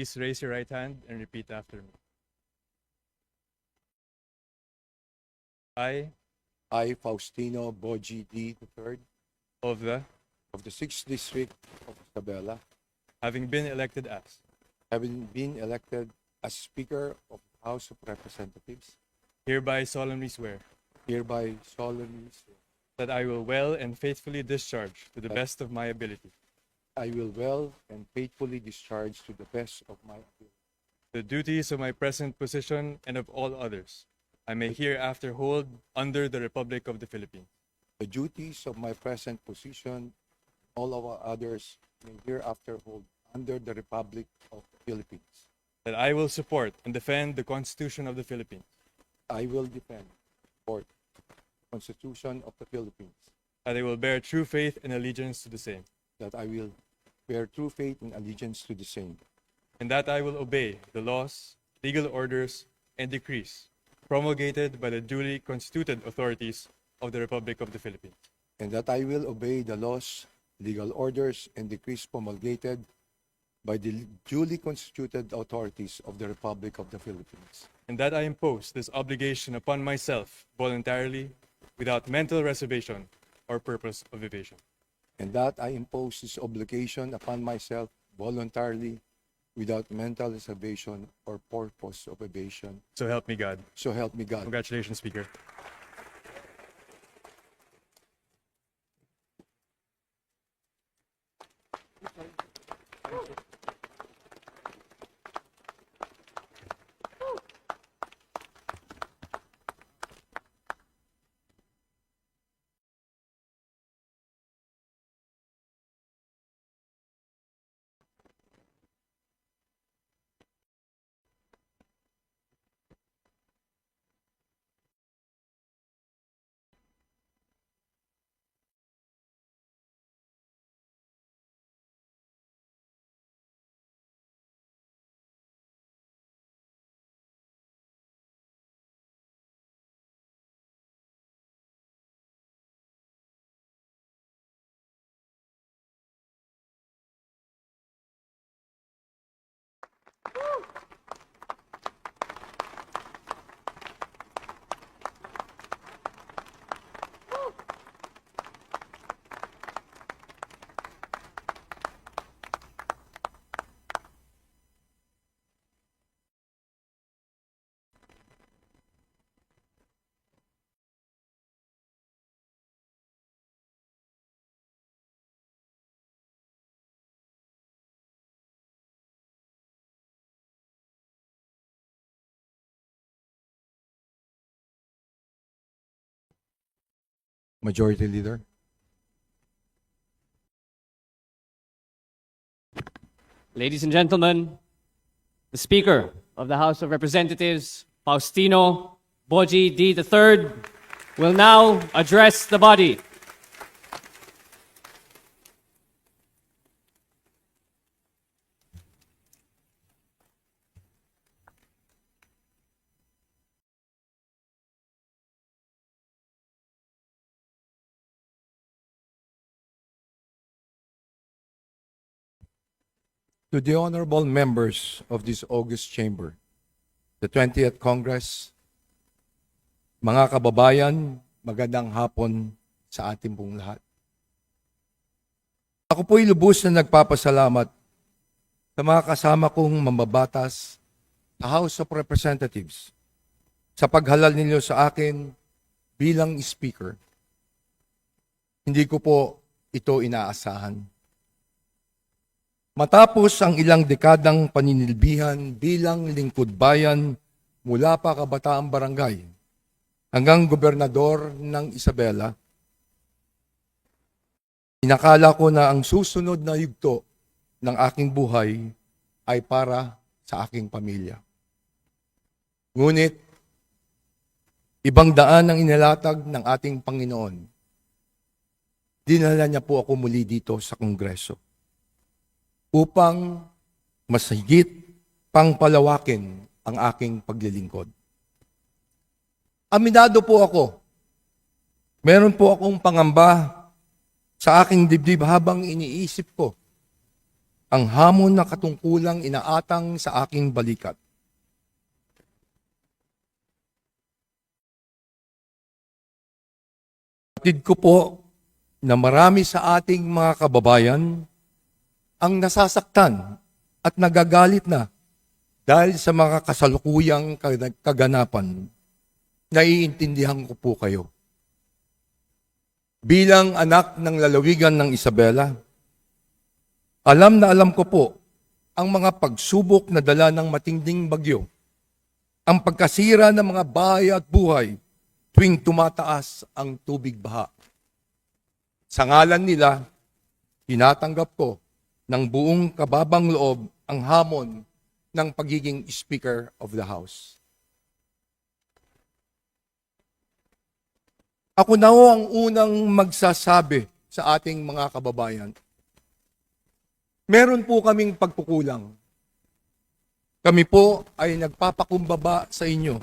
Please raise your right hand and repeat after me. I, I, Faustino Boji D. III of the, of the 6th District of having been elected as, having been elected as Speaker of the House of Representatives, hereby solemnly swear hereby solemnly swear that I will well and faithfully discharge to the best of my ability. I will well and faithfully discharge to the best of my ability. The duties of my present position and of all others I may hereafter hold under the Republic of the Philippines, the duties of my present position, all of our others may hereafter hold under the Republic of the Philippines. that I will support and defend the Constitution of the Philippines, I will defend, support the Constitution of the Philippines, that I will bear true faith and allegiance to the same, that I will bear true faith and allegiance to the same, and that I will obey the laws, legal orders, and decrees promulgated by the duly constituted authorities of the Republic of the Philippines, and that I will obey the laws, legal orders, and decrees promulgated by the duly constituted authorities of the Republic of the Philippines, and that I impose this obligation upon myself voluntarily without mental reservation or purpose of evasion. and that I impose this obligation upon myself voluntarily without mental reservation or purpose of evasion. So help me God. So help me God. Congratulations, Speaker. Majority Leader. Ladies and gentlemen, the Speaker of the House of Representatives, Faustino Boji D. III, will now address the body. To the honorable members of this August Chamber, the 20th Congress, mga kababayan, magandang hapon sa ating pong lahat. Ako po'y lubos na nagpapasalamat sa mga kasama kong mambabatas sa House of Representatives sa paghalal ninyo sa akin bilang Speaker. Hindi ko po ito inaasahan. Matapos ang ilang dekadang paninilbihan bilang lingkod bayan mula pa kabataang barangay hanggang gobernador ng Isabela, inakala ko na ang susunod na yugto ng aking buhay ay para sa aking pamilya. Ngunit, ibang daan ang inilatag ng ating Panginoon. Dinala niya po ako muli dito sa Kongreso. Upang mas higit pang palawakin ang aking paglilingkod. Aminado po ako. Meron po akong pangamba sa aking dibdib habang iniisip ko ang hamon na katungkulang inaatang sa aking balikat. Batid ko po na marami sa ating mga kababayan ang nasasaktan at nagagalit na dahil sa mga kasalukuyang kag- kaganapan. Naiintindihan ko po kayo. Bilang anak ng lalawigan ng Isabela, alam na alam ko po ang mga pagsubok na dala ng matinding bagyo, ang pagkasira ng mga bahay at buhay tuwing tumataas ang tubig baha. Sa ngalan nila, tinatanggap ko ng buong kababang loob ang hamon ng pagiging Speaker of the House. Ako na ho ang unang magsasabi sa ating mga kababayan. Meron po kaming pagkukulang. Kami po ay nagpapakumbaba sa inyo.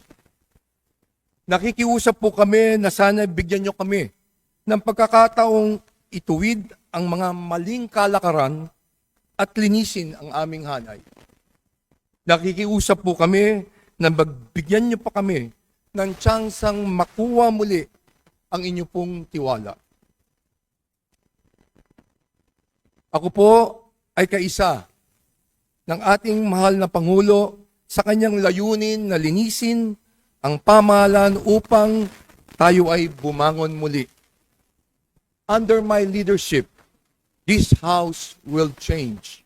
Nakikiusap po kami na sana bigyan nyo kami ng pagkakataong ituwid ang mga maling kalakaran at linisin ang aming hanay. Nakikiusap po kami na magbigyan nyo pa kami ng tsansang makuha muli ang inyo pong tiwala. Ako po ay kaisa ng ating mahal na Pangulo sa kanyang layunin na linisin ang pamahalaan upang tayo ay bumangon muli. Under my leadership, this house will change.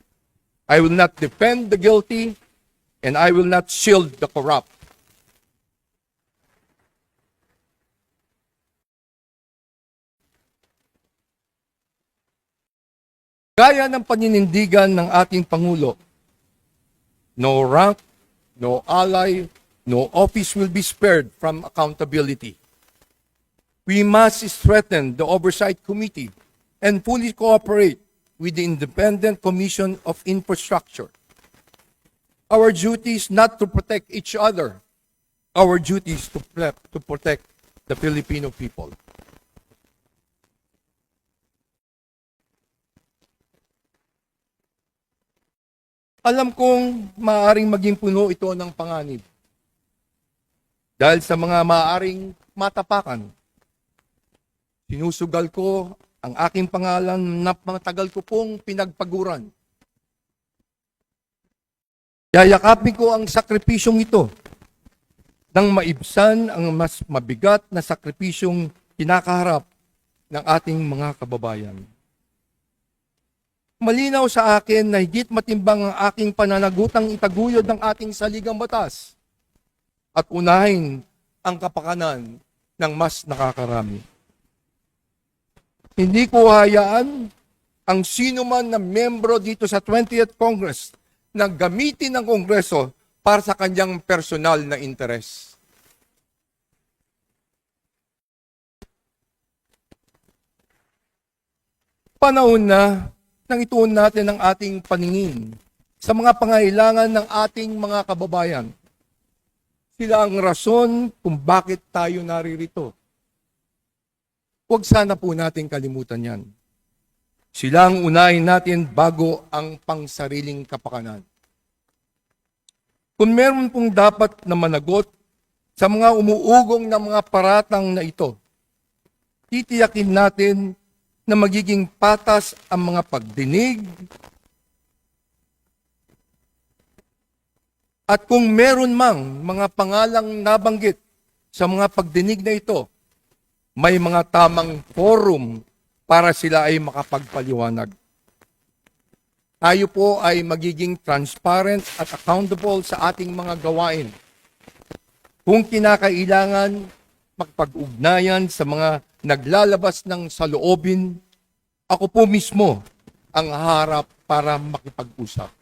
I will not defend the guilty and I will not shield the corrupt. Gaya ng paninindigan ng ating Pangulo, no rank, no ally, no office will be spared from accountability. We must strengthen the Oversight Committee and fully cooperate with the Independent Commission of Infrastructure. Our duty is not to protect each other. Our duty is to, to protect the Filipino people. Alam kong maaaring maging puno ito ng panganib. Dahil sa mga maaaring matapakan, sinusugal ko ang aking pangalan na matagal ko pong pinagpaguran. Yayakapin ko ang sakripisyong ito nang maibsan ang mas mabigat na sakripisyong kinakaharap ng ating mga kababayan. Malinaw sa akin na higit matimbang ang aking pananagutang itaguyod ng ating saligang batas at unahin ang kapakanan ng mas nakakarami. Hindi ko hayaan ang sino man na membro dito sa 20th Congress na gamitin ng Kongreso para sa kanyang personal na interes. Panahon na nang ituon natin ang ating paningin sa mga pangailangan ng ating mga kababayan. Sila ang rason kung bakit tayo naririto. Huwag sana po natin kalimutan yan. Sila ang unahin natin bago ang pangsariling kapakanan. Kung meron pong dapat na managot sa mga umuugong na mga paratang na ito, titiyakin natin na magiging patas ang mga pagdinig at kung meron mang mga pangalang nabanggit sa mga pagdinig na ito, may mga tamang forum para sila ay makapagpaliwanag. Tayo po ay magiging transparent at accountable sa ating mga gawain. Kung kinakailangan, magpag-ugnayan sa mga naglalabas ng saloobin, ako po mismo ang harap para makipag-usap.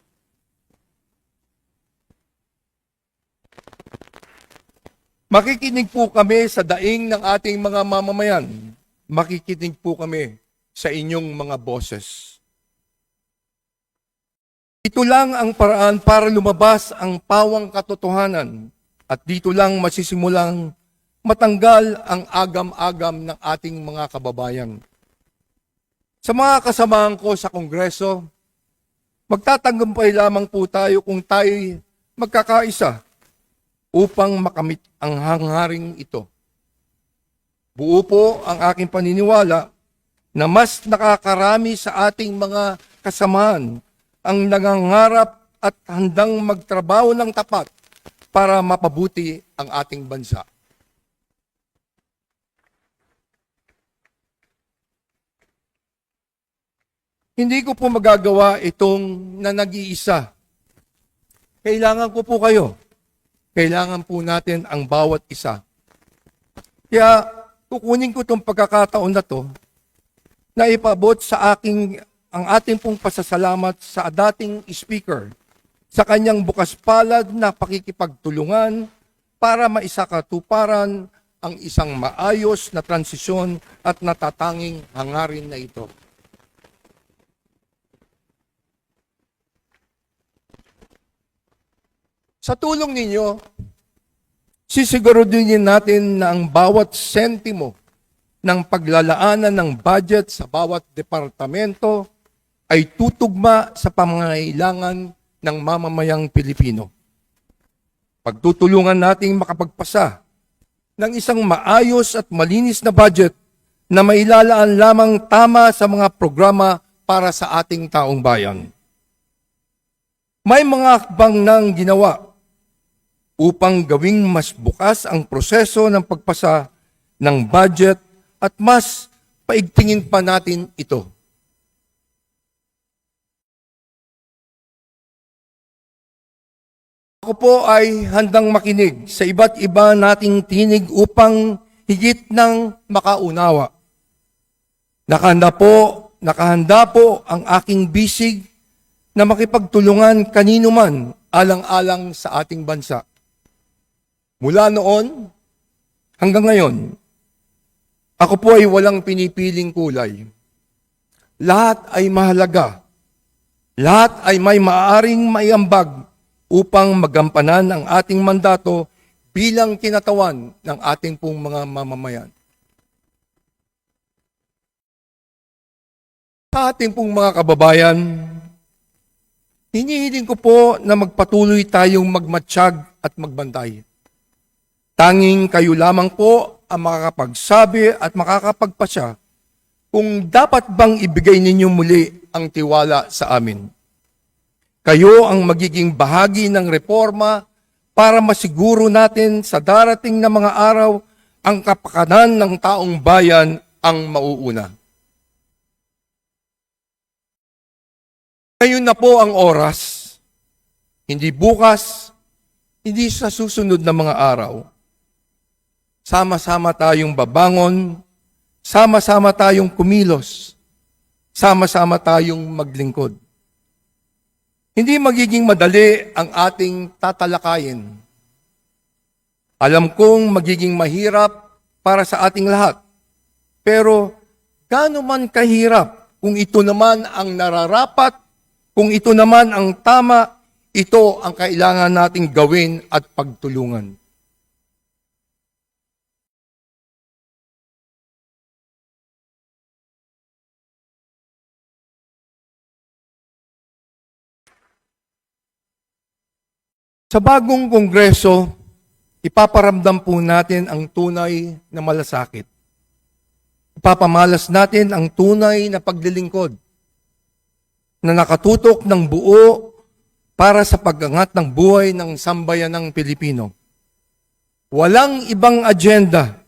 Makikinig po kami sa daing ng ating mga mamamayan. Makikinig po kami sa inyong mga boses. Ito lang ang paraan para lumabas ang pawang katotohanan at dito lang masisimulang matanggal ang agam-agam ng ating mga kababayan. Sa mga kasamahan ko sa Kongreso, magtatagumpay lamang po tayo kung tayo magkakaisa upang makamit ang hangharing ito. Buo po ang aking paniniwala na mas nakakarami sa ating mga kasamahan ang nangangarap at handang magtrabaho ng tapat para mapabuti ang ating bansa. Hindi ko po magagawa itong na nag-iisa. Kailangan ko po kayo. Kailangan po natin ang bawat isa. Kaya kukunin ko itong pagkakataon na to na ipabot sa aking ang ating pong pasasalamat sa dating speaker sa kanyang bukas palad na pakikipagtulungan para maisakatuparan ang isang maayos na transisyon at natatanging hangarin na ito. Sa tulong ninyo, sisiguraduhin natin na ang bawat sentimo ng paglalaanan ng budget sa bawat departamento ay tutugma sa pangangailangan ng mamamayang Pilipino. Pagtutulungan nating makapagpasa ng isang maayos at malinis na budget na mailalaan lamang tama sa mga programa para sa ating taong bayan. May mga hakbang nang ginawa upang gawing mas bukas ang proseso ng pagpasa ng budget at mas paigtingin pa natin ito. Ako po ay handang makinig sa iba't iba nating tinig upang higit ng makaunawa. Nakahanda po, nakahanda po ang aking bisig na makipagtulungan kanino man alang-alang sa ating bansa. Mula noon hanggang ngayon, ako po ay walang pinipiling kulay. Lahat ay mahalaga. Lahat ay may maaring maiambag upang magampanan ang ating mandato bilang kinatawan ng ating pong mga mamamayan. Sa ating pong mga kababayan, hinihiling ko po na magpatuloy tayong magmatsyag at magbantay. Tanging kayo lamang po ang makakapagsabi at makakapagpasya kung dapat bang ibigay ninyo muli ang tiwala sa amin. Kayo ang magiging bahagi ng reforma para masiguro natin sa darating na mga araw ang kapakanan ng taong bayan ang mauuna. Ngayon na po ang oras, hindi bukas, hindi sa susunod na mga araw. Sama-sama tayong babangon, sama-sama tayong kumilos, sama-sama tayong maglingkod. Hindi magiging madali ang ating tatalakayin. Alam kong magiging mahirap para sa ating lahat. Pero gaano man kahirap kung ito naman ang nararapat, kung ito naman ang tama, ito ang kailangan nating gawin at pagtulungan. Sa bagong kongreso, ipaparamdam po natin ang tunay na malasakit. Ipapamalas natin ang tunay na paglilingkod na nakatutok ng buo para sa pagangat ng buhay ng sambayanang Pilipino. Walang ibang agenda,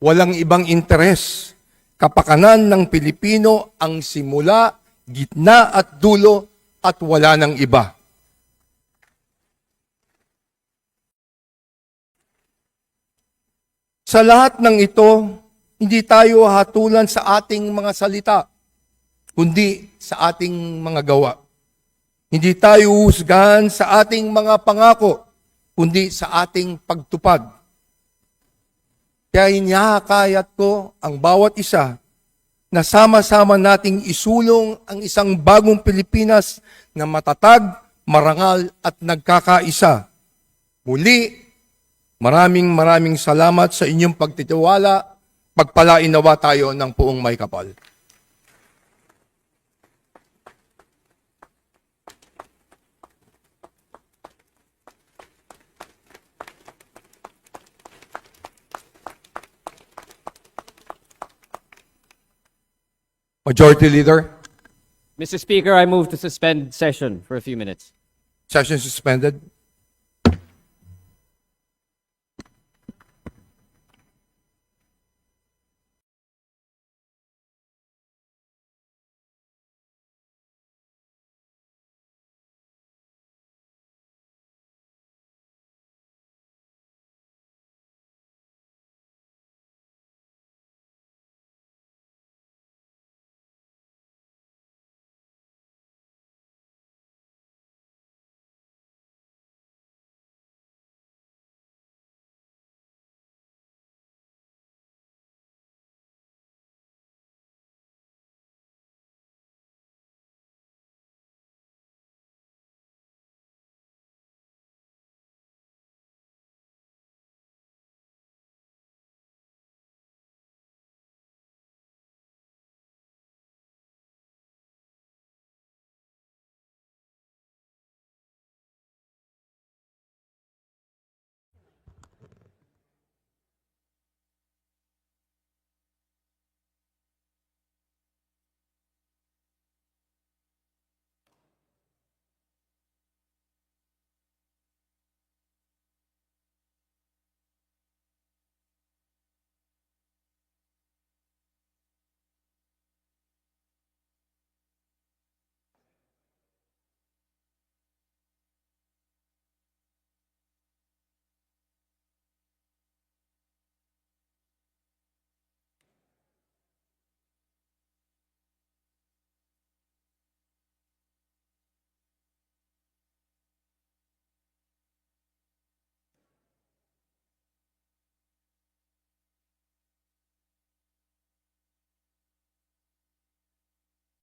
walang ibang interes. Kapakanan ng Pilipino ang simula, gitna at dulo at wala ng iba. Sa lahat ng ito, hindi tayo hatulan sa ating mga salita, kundi sa ating mga gawa. Hindi tayo husgahan sa ating mga pangako, kundi sa ating pagtupad. Kaya inihakayat ko ang bawat isa na sama-sama nating isulong ang isang bagong Pilipinas na matatag, marangal at nagkakaisa. Muli, maraming maraming salamat sa inyong pagtitiwala. Pagpalain nawa tayo ng puong may kapal. Majority Leader, Mr. Speaker, I move to suspend session for a few minutes. session suspended.